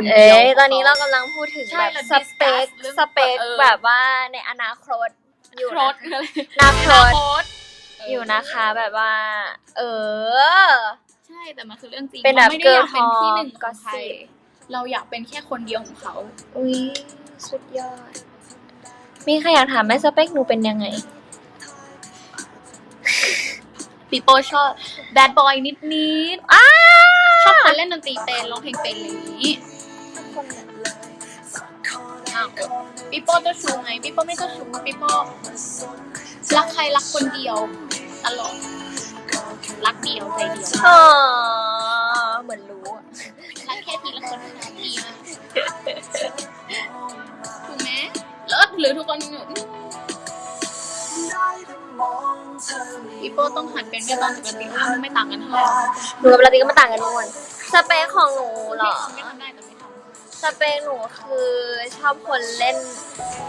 คนเดีเอ้ยวยตอนนี้เรากำลังพูดถึงใช่แบบเราสเปค discuss เรื่องสเปคเออ แบบว่าในอนาคตอยู่โครนะดคืออะไรนาคอนาตคตอยู่นะคะ แบบว่า เออ ใช่แต่มันคือเรื่องจริงเป็นแบบราไม่ได้อยากเป็น girl ที่หนึ่ง talk ของใคร gossip เราอยากเป็นแค่คนเดียวของเขาอุ้ยสุดยอด มีใครอยากถามไหมสเปคหนูเป็นยังไง ปีโป้ชอบแบดบอยนิดนิดอ้าๆชอบคนเล่นดนตรีเป็นร้องเพลงเป็นอะไรอย่างนี้ ปีโป้เจ้าชู้ไงปีโป้ไม่เจ้าชู้ปีโป้รักใครรักคนเดียวตลอดรักเดียวใจเดียวอ๋อเหมือนรู้อะรักแค่ทีละคนรักดีมากถูกไหมเลิศหรือทุกคนอยู่อืมปีโป้ต้องหัดเป็นแม่บ้านปกติเพราะมันไม่ต่างกันเท่าไหร่หนูกับลาตินก็มาต่างกันนู่นสเปคของหนูเหรอ ไม่ทำได้แต่ไม่ทำ สเปคหนูคือชอบคนเล่น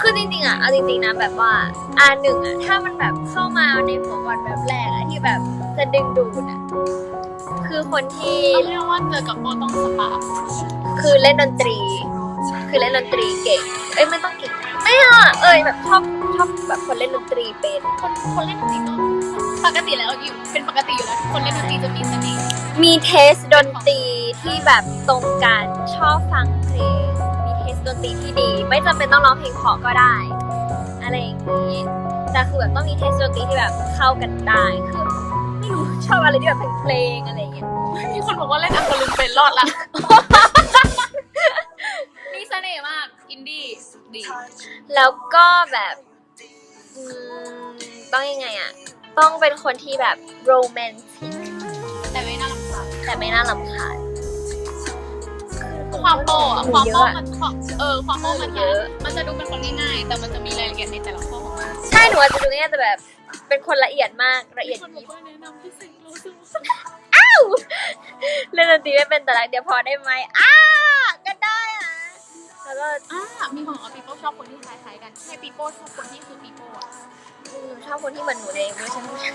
คือจริงๆอะเอาจริงๆนะแบบว่าอ่าหนึ่งอะถ้ามันแบบเข้ามาในหัวก่อนแบบแรกอะที่แบบจะดึงดูดอะคือคนที่เขาเรียกว่าเจอกับโป้ต้องสปาร์คคือเล่นดนตรี คือเล่นดนตรีเก่งเอ้ยไม่ต้องเก่งไม่อะเอ้ยแบบชอบชอบแบบคนเล่นดนตรีเป็นคนคนเล่นดนตรีก็ ปกติแล้วอยู่เป็นปกติอยู่แล้วคนเล่นดนตรีจะมีเสน่ห์มีเทสดนตรีที่แบบตรงกันชอบฟังเพลง มีเทสดนตรีที่ดี ไม่จำเป็นต้องร้องเพลงเพราะก็ได้ อะไรอย่างนี้แต่คือแบบต้องมีเทสดนตรีที่แบบเข้ากันได้คือไม่รู้ชอบอะไรที่แบบเพลงๆอะไรอย่างเงี้ยมีคนบอกว่าเล่นอังกฤษเป็นรอดละมีเสน่ห์มากอินดี้ดีแล้วก็แบบอืมต้องยังไงอะ ต้องเป็นคนที่แบบโรแมนติกแต่ไม่น่ารำคาญแต่ไม่น่ารำคาญความโป้อะหนูความเยโป้อะอะมันความเออความโป้มันเยจะอะมันจะดูเป็นคนง่ายๆแต่มันจะมีรายละเอียดในแต่ละข้อของมันใช่หนูอาจจะดูง่ายๆแต่แบบ เป็นคนละเอียดมากละเอียดคนบอยิกบว่าแนะนำพี่สิงห์รู้สึกเล่นดนตรีไม่เป็นแต่ละเดี๋ยวพอได้ไหมอ้าก็ได้อะแล้วก็อ่ามีคนบอกว่าปีโป้ชอบคนที่คล้ายๆกันใช่ปีโป้ชอบคนที่คือปีโป้อะหนู ชอบคนที่เหมือนหนูในเวอร์ชันผู้ชาย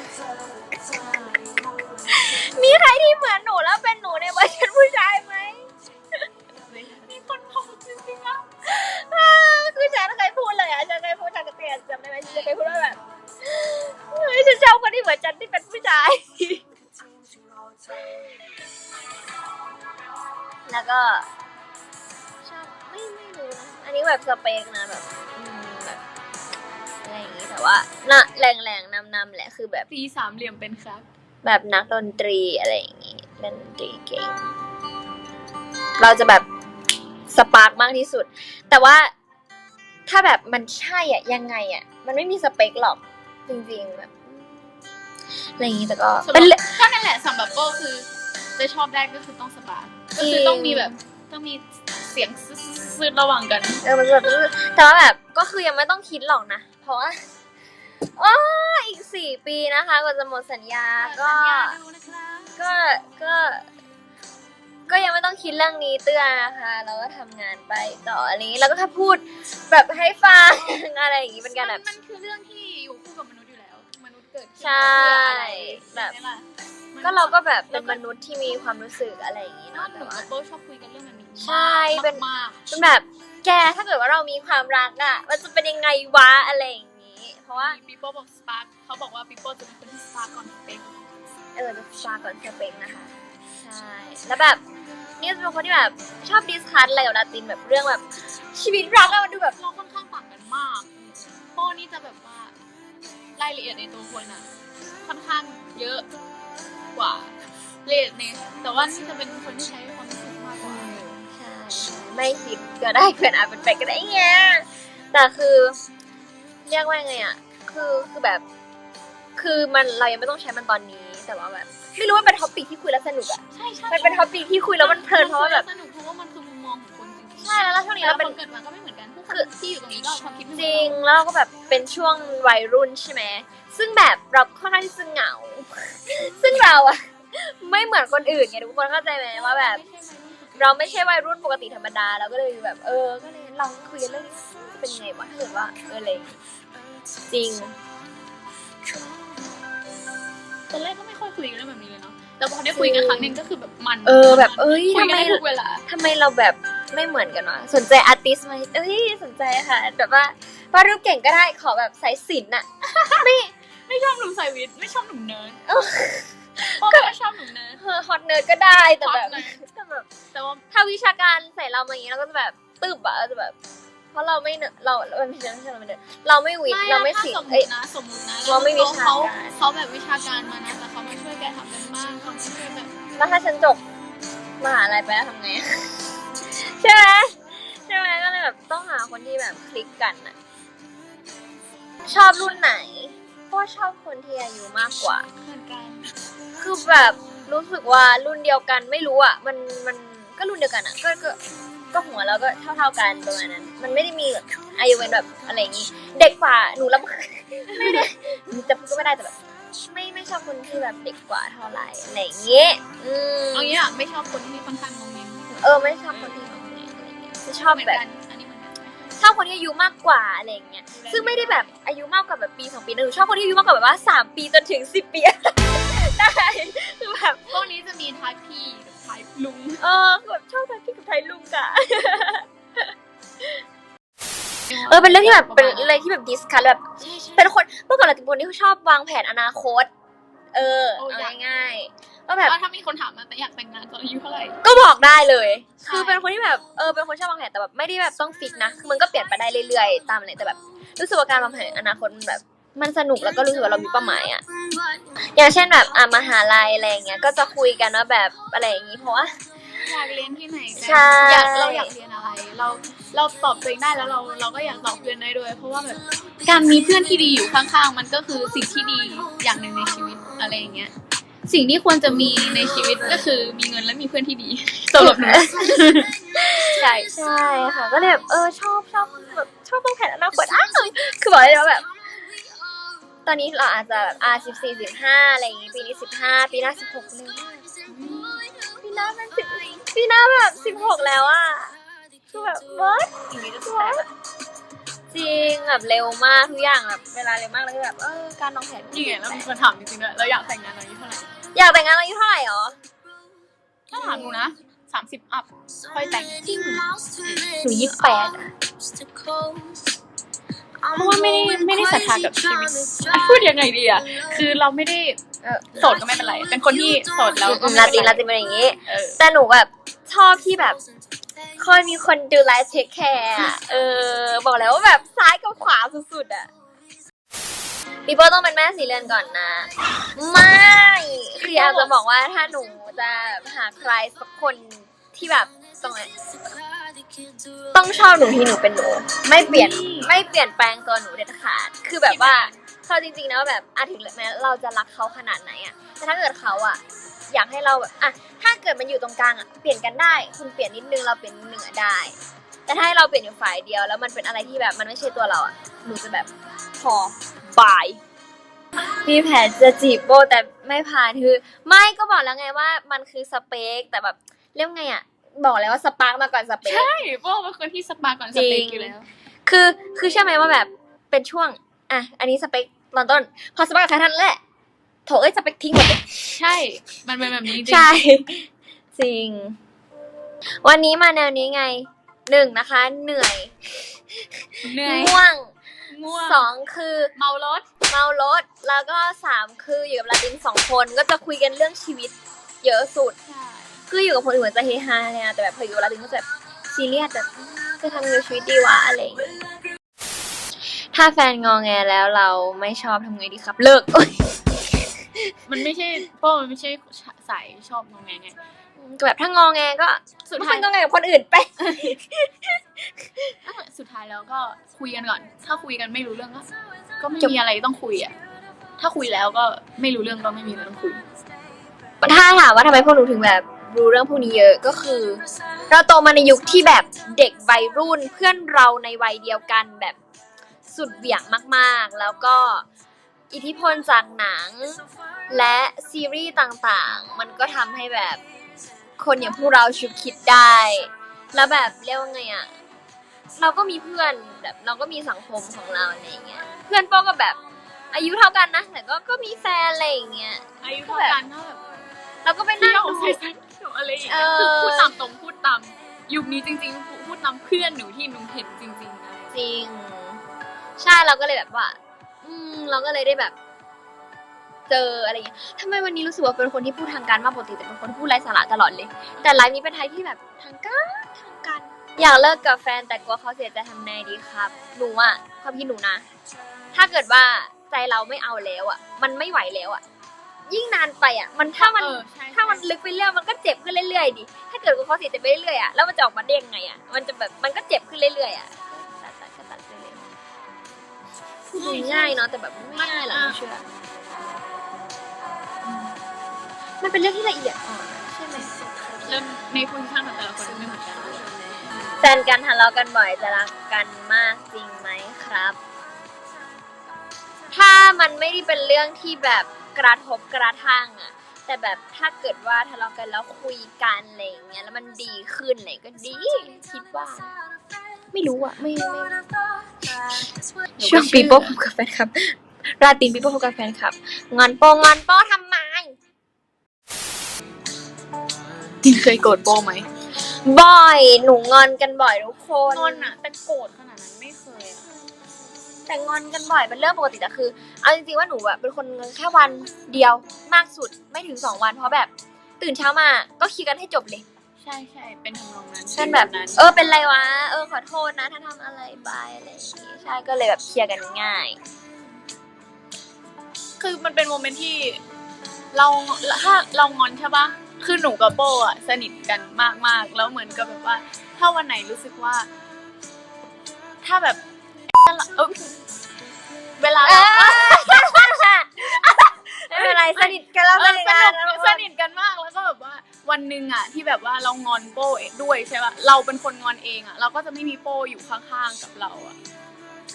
น่ะแรงแรงนำนำๆแหละคือแบบตีสามเหลี่ยมเป็นครับ แบบนักดนตรีอะไรอย่างงี้เล่นดนตรีเก่ง เราจะแบบสปาร์กมากที่สุด แต่ว่าถ้าแบบมันใช่อะยังไงอะ มันไม่มีสเปคหรอกจริงๆแบบอะไรอย่างงี้แต่ก็สำหเป็นรับก็นั่นแหละสำหรับโป้คือจะชอบได้ก็คือต้องสปาร์คก็คือต้องมีแบบต้องมีเสียงซื้อๆระหว่างกัน เออมันแบบแต่ว่าแบบก็คือยังไม่ต้องคิดหรอกนะ เพราะว่า อ๋ออีกสี่ปีนะคะกว่าจะหมดสัญญาก็สัญญาดูนะครับก็ ก็ ก็ยังไม่ต้องคิดเรื่องนี้เตือนนะคะ เราก็ทำงานไปต่ออันนี้แล้วก็ถ้าพูดแบบให้ฟัง อะไรอย่างนี้เป็นการแบบ มันคือเรื่องที่อยู่คู่กับมนุษย์อยู่แล้ว มนุษย์เกิดขึ้นใช่เพื่ออะไรแบบ ใช่ไหมล่ะก็เราก็แบบเป็นมนุษย์ที่มีความรู้สึกอะไรอย่างนี้เนาะเนาะหแต่ว่านูกับโป้ชอบคุยกันเรื่องแบบนี้ใช่เป็น มากเป็นแบบแกถ้าเกิดว่าเรามีความรักอะมันจะเป็นยังไงวะอะไรอย่างนี้ เพราะว่าปีโป้บอกสปาร์คเขาบอกว่าปีโป้จะเป็นคนที่สปาร์คก่อนเป็นเออจะฟาก่อนสเปงนะคะใช่แล้วแบบนี่จะเป็นคนที่แบบชอบดิสคัสอะไรกับลาตินแบบเรื่องแบบ ชีวิตรักอะมันดูแบบเราค่อนข้างต่างกันมากโป้นี่จะแบบว่ารายละเอียดในตัวคนอะค่อนข้างเยอะกว่ารายละเอียดในแต่ว่านี่จะเป็นคนที่ใช้ความรู้สึกมากกว่าใช่ไม่คิดก็ได้เกินอาจเป็นไปก็ได้ไงแต่คือ เรียกว่าไงอะ คือคือแบบ คือมันเรายังไม่ต้องใช้มันตอนนี้ แต่ว่าแบบไม่รู้ว่าเป็นท็อปิกที่คุยแล้วสนุกอะใช่ใช่มันเป็นท็อปิกที่คุยแล้วมันเพลินเพราะว่าแบบสนุกเพราะว่ามันคือมุมมองของคนจริงๆใช่แล้วช่วงนี้แต่เราละเป็นคนเกิดมาก็ไม่เหมือนกันทุกคคืนอที่อยู่ตรงนี้ก็ความคิดไม่เหจมือนริกังนแล้วเราก็แบบเป็นช่วงวัยรุ่นใช่ไหมซึ่งแบบเราค่อนข้างที่จะเหงา ซึ่งเราอะไม่เหมือนคนอื่นไงทุกคนเข้าใจไหมว่าแบบ เราไม่ใช่วัยรุ่นปกติธรรมดาเราก็เลยแบบ เออก็เลยลองคุยกันเรื่องนี้จะเป็นไงวะถ้าเกิดว่าเอออะไรอย่างงี้ จริงตอนแรกก็ไม่ค่อยคุยกันเรื่องแบบนี้เลยเนาะแต่พอได้คุยกันครั้งหนึ่งก็คือแบบมันเออแบบเอ้ยคุยทำกันไม ได้ทุกเวลา ทำไมเราแบบไม่เหมือนกันวะสนใจอาร์ติสไหมเอ้ยสนใจค่ะ แบบว่าวาดรูปเก่งก็ได้ขอแบบสายศิลป์อะไม่ชอบหนุ่มสายวิทย์ไม่ชอบหนุ่มเนิร์ดเอ้าพ่อก็ไม่ชอบหนุ่มเนิร์ดเออฮอตเนิร์ดก็ได้แต่แบบ Hot nerd แต่แบบแต่ว่าถ้าวิชาการใส่เรามาอย่างนี้เราก็จะแบบตึบอะเราจะแบบ เพราะเราไม่เนอะเราเราไม่ใช่ไม่ใช่เราไม่เนอะเราไม่วิทย์เราไม่ถ้าศิลสมป์มเอ้ยตินะสมมตินะเราไม่วิชาการ เขาเขาแบบวิชาการมานะแต่เขาไม่ช่วยแกทำกันบ้านเขาไม่ช่วยแบบแล้วถ้าฉันจบมหาลัยไปแล้วทำไงใช่ไหมใช่ไหมก็เลยแบบต้องหาคนที่แบบคลิกกันอะชอบรุ่นไหนเพราะว่าชอบคนที่อายุมากกว่า เหมือนกันคือแบบรู้สึกว่ารุ่นเดียวกันไม่รู้อะ มันมันก็รุ่นเดียวกันอะก็ก็ ก็หัวเราก็เท่าเท่า ๆกันประมาณนั้น มันไม่ได้มีแบบอายุเป็นแบบอะไรอย่างงี้ เด็กกว่าหนูรับไม่ได้จะพูดก็ไม่ได้แต่แบบไม่ไม่ชอบคนที่แบบเด็กกว่าเท่าไหร่อะไรอย่างเงี้ยอืมเอางี้อะไม่ชอบคนที่ค่อนข้างงงเงงเออไม่ชอบคนที่แบบอะไรอย่างเงี้ยจะชอบเหมือนแบบกันอันนี้เหมือนกันชอบคนที่อายุมากกว่าอะไรอย่างเงี้ยซึ่งไม่ได้แบบอายุมากกว่าแบบปีสองปีนะหนูชอบคนที่อายุมากกว่าแบบว่าสามปีจนถึงสิบปีได้คือแบบพวกนี้จะมีทายพี่กับทายลุงเออแบบชอบทาย พี่กับไทยลุงอะเออเป็นเรื่องที่แบบเป็นอะไรที่แบบดิสคัทแบบใช่ใช่เป็นคนเมื่อก่อนเราเป็นคนที่ชอบวางแผนอนาคต เออโอ้เอาอยากง่ายๆก็แบบว่าถ้ามีคนถามมาแต่อยากแต่งงานตอนอายุเท่าไหร่ ก็บอกได้เลย ใช่ คือเป็นคนที่แบบเออเป็นคนชอบวางแผนแต่แบบไม่ได้แบบต้องฟิกนะคือมันก็เปลี่ยนไปได้เรื่อยๆ ตามอะไรแต่แบบรู้สึกว่าการวางแผนอนาคตมันแบบ มันสนุกแล้วก็รู้สึกว่าเรามีเป้าหมายอะอย่างเช่นแบบอะมหาลัยอะไรอย่างเงี้ยก็จะคุยกันว่าแบบอะไรอย่างงี้เพราะว่า อยากเรียนที่ไหนกันใช่ อยากเราอยากเรียนอะไร เราเราตอบตัวเองได้แล้วเราเราก็อยากตอบเพื่อนได้ด้วย เพราะว่าแบบการมีเพื่อนที่ดีอยู่ข้างๆ มันก็คือสิ่งที่ดีอย่างหนึ่งในชีวิตอะไรอย่างเงี้ย สิ่งที่ควรจะมีในชีวิตก็คือมีเงินและมีเพื่อนที่ดีสำหรับหนูใช่ ใช่ค่ะ ก็เลยแบบเออชอบชอบแบบชอบวางแผนอนาคตอ้าวคือบอกเลยว่าแบบ ตอนนี้เราอาจจะแบบอ่าสิบสี่สิบห้าอะไรอย่างงี้ปีนี้สิบห้าปีหน้าสิบหกเลยมากปี หน้าเป็นสิบปีหน้าแบบสิบหกแล้วอะคือแบบวัดสิ่งนี้จะสุดท้ายแบบ จริงแบบเร็วมากทุกอย่างแบบเวลาเร็วมากแล้วก็แบบเออการวางแผนนี่ไงแล้วมีคนถามจริงๆด้วยเราอยากแต่งงานอายุเท่าไหร่อยากแต่งงานอายุเท่าไหร่หรอถ้าถามหนูนะสามสิบอัพค่อยแต่งจริงหนูยี่สิบแปดอะ เพราะว่าไม่ได้ไม่ได้ศรัทธากับชีวิตพูดยังไงดีอะคือเราไม่ได้เออโสดก็ไม่เป็นไร เป็นคนที่โสดแล้วก็อืมไม่ลาติเป็นนลาไรตินเป็นอย่างงี้ เออแต่หนูแบบชอบที่แบบคอยมีคนดูแลเทคแคร์อะเออ บอกแล้วว่าแบบซ้ายกับขวาสุดๆอะปีโป้ต้องเป็นแม่สีเรือนก่อนนะ ไม่คืออยากจะบอกว่าถ้าหนูจะหาใครสักคนที่แบบตรงไหน ต้องชอบหนูที่หนูเป็นหนู ไม่เปลี่ยนไม่เปลี่ยนแปลงตัวหนูเด็ดขาด คือแบบว่าเขาจริงๆนะว่าแบบอาถึงแม้เราจะรักเขาขนาดไหนอะแต่ถ้าเกิดเขาอะอยากให้เราแบบอะถ้าเกิดมันอยู่ตรงกลางอะเปลี่ยนกันได้ คุณเปลี่ยนนิดนึงเราเปลี่ยนนิดนึงอะได้ แต่ถ้าให้เราเปลี่ยนอยู่ฝ่ายเดียว แล้วมันเป็นอะไรที่แบบมันไม่ใช่ตัวเราอะหนูจะแบบพอบายมีแผนจะจีบโบแต่ไม่ผ่านคือ ไม่ก็บอกแล้วไงว่ามันคือสเปคแต่แบบเรียกไงอะ บอกแล้วว่าสปาร์กมาก่อนสเปคใช่โบเป็นคนที่สปาร์กก่อนสเปกอยู่แล้ว คือคือเชื่อไหมว่าแบบเป็นช่วง อะ อันนี้สเปคตอนต้น พอสปาร์กกับใครท่านนแหละโถเอ้ยสเปคทิ้งหมดเลยใช่ มันเป็นแบบนี้จริงใช่จริง วันนี้มาแนวนี้ไงหนึ่งนะคะ เหนื่อยเหนื่อยง่วงง่วงสองคือเมารถเมารถ แล้วก็สามคืออยู่กับลาตินสองคนก็จะคุยกันเรื่องชีวิตเยอะสุดใช่ คืออยู่กับคนอื่นจะเฮฮาเนี่ยแต่แบบพออยู่กับลาตินก็จะแบบซีเรียสแบบจะทำยังไงชีวิตดีวะอะไรอย่างเงี้ยถ้าแฟนงอแงแล้วเราไม่ชอบทำไงดีครับ เลิกโอ๊ยมันไม่ใช่โบมันไม่ใช่สายชอบงงแงไง ก็แบบถ้างอแงก็สุดไม่ท้ายงอแงกับคนอื่นไป สุดท้ายแล้วก็คุยกันก่อน ถ้าคุยกันไม่รู้เรื่องก็ก็ไม่จบมีอะไรต้องคุยอะ ถ้าคุยแล้วก็ไม่รู้เรื่องก็ไม่มีอะไรต้องคุย ถ้าถามว่าทำไมพวกหนูถึงแบบ รู้เรื่องพวกนี้เยอะก็คือ เราโตมาในยุคที่แบบเด็กวัยรุ่นเพื่อนเราในวัยเดียวกันแบบสุดเหวี่ยงมากๆ แล้วก็อิทธิพลจากหนัง และซีรีส์ต่างๆ มันก็ทำให้แบบคนอย่างพวกเราชุดคิดได้ แล้วแบบเรียกว่าไงอะเราก็มีเพื่อนแบบเราก็มีสังคมของเราอะไรอย่างเงี้ยเพื่อนโป้ก็แบบอายุเท่ากันนะแต่ก็ก็มีแฟนอะไรอย่างเงี้ยอายุเท่ากันก็แบบเราก็ไปนั่เที่งยวดูใส่สันเที่ยว อะไรอย่างเงี้ยเออคือพูดตามตรงพูดตามยุคนี้จริงๆ พูดนำเพื่อนหนูที่หนูเห็นจริงๆอะไรจริง ใช่เราก็เลยแบบว่า อืมเราก็เลยได้แบบ เจออะไรอย่างเงี้ยทำไมวันนี้รู้สึกว่าเป็นคนที่พูดทางการมากปกติแต่เป็นคนที่พูดไร้สาระตลอดเลย แต่ไลฟ์นี้เป็นไทยที่แบบทางการทางการอยากเลิกกับแฟนแต่กลัวเขาเสียใจทำไงดีครับหนูอะความคิดหนูนะ ถ้าเกิดว่าใจเราไม่เอาแล้วอะมันไม่ไหวแล้วอะ ยิ่งนานไปอะมันถ้ามันเออใช่ถ้ามันลึกไปเรื่อยมันก็เจ็บขึ้นเรื่อยๆดิถ้าเกิดว่าเขาเสียใจไปเรื่อยๆอะแล้วมันจะออกมาเด้งไงอะมันจะแบบมันก็เจ็บขึ้นเรื่อยๆอะตัดตัดก็ตัดไปเลยพูดง่ายเนาะแต่แบบไม่ง่ายหรอกไม่เชื่อมันเป็นเรื่องที่ละเอียดอ่อนอะใช่ไหม แล้วในคุณค่าของแต่ละคนไม่เหมือนกันแฟนกันทะเลาะกันบ่อยจะรักกันมากจริงไหมครับ ถ้ามันไม่ได้เป็นเรื่องที่แบบ กระทบกระทั่งอะแต่แบบถ้าเกิดว่าทะเลาะกันแล้วคุยกันอะไรอย่างเงี้ยแล้วมันดีขึ้นอะไรก็ดีคิดว่า ไม่รู้อะไม่ไม่ช่วงปีโป้พบกับแฟนคลับ ราตรีปีโป้พบกับแฟนคลับ งอนโปงงอนโป้ทำไมจินเคยโกรธโบไหมบ่อย หนูงอนกันบ่อยทุกคนงอนอะแต่โกรธขนาดนั้นไม่เคยอะ แต่งอนกันบ่อยเป็นเรื่องปกติแต่คือ เอาจริงๆว่าหนูแบบเป็นคนงอนแค่วันเดียวมากสุดไม่ถึงสองวันเพราะแบบตื่นเช้ามาก็เคลียร์กันให้จบเลย ใช่ใช่เป็นทำนองนั้นเป็นแบบนั้นเออเป็นไรวะเออขอโทษนะถ้าทำอะไรไปอะไรอย่างงี้ใช่ก็เลยแบบเคลียร์กันง่าย คือมันเป็นโมเมนต์ที่เราถ้าเรางอนใช่ปะคือหนูกับโบอะสนิทกันมากๆ แล้วเหมือนกับแบบว่า ถ้าวันไหนรู้สึกว่า ถ้าแบบ เออเวลาเอเราอไม่เป็นไรสนิทกันแล้วเอสอนิทสกันนุกสนิทกันมากแล้วก็แบบว่าวันหนึ่งอะที่แบบว่าเรางอนโป้ด้วยใช่ปะเราเป็นคนงอนเองอะเราก็จะไม่มีโป้อยู่ข้างๆกับเราอะ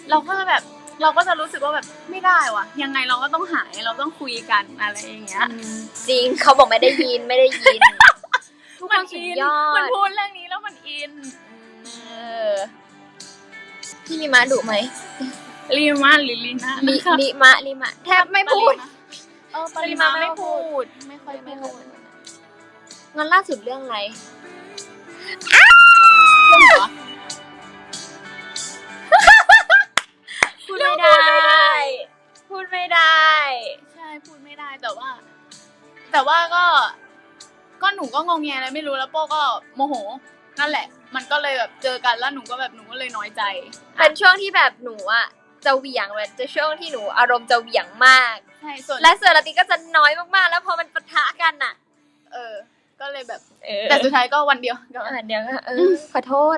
เราก็จะแบบเราก็จะรู้สึกว่าแบบไม่ได้วะยังไงเราก็ต้องหายเราต้องคุยกันอะไรอย่างเงี้ยจริงเขาบอกไม่ได้ยินไม่ได้ยินทุกคมันนสุดอินยอมันดพูดเรื่องนี้แล้วมันอินเออ พี่ลิมาดุไหมลีมาลิลินะลินะคะลิมะลิมะแทบไม่พูด เออปริมาไม่พูด ไม่ค่อยไม่พูพูดดงอนล่าสุดเรื่องอะไร เรื่องหัวพูดไม่ได้ พูดไม่ได้ ใช่พูดไม่ได้แต่ว่า แต่ว่าก็ ก็หนูก็งงแงอะไรไม่รู้แล้วโป้ก็โมโห นั่นแหละ มันก็เลยแบบเจอกันแล้วหนูก็แบบหนูก็เลยน้อยใจ เป็นช่วงที่แบบหนูอะจะเหวี่ยงแบบจะช่วงที่หนูอารมณ์จะเหวี่ยงมาก ใช่ส่วนและเสือลาติก็จะน้อยมากๆ แล้วพอมันปะทะกันอะเออ ก็เลยแบบเออแต่สุดท้ายก็วันเดียวก็อะเดี๋ยวก็เออขอโทษ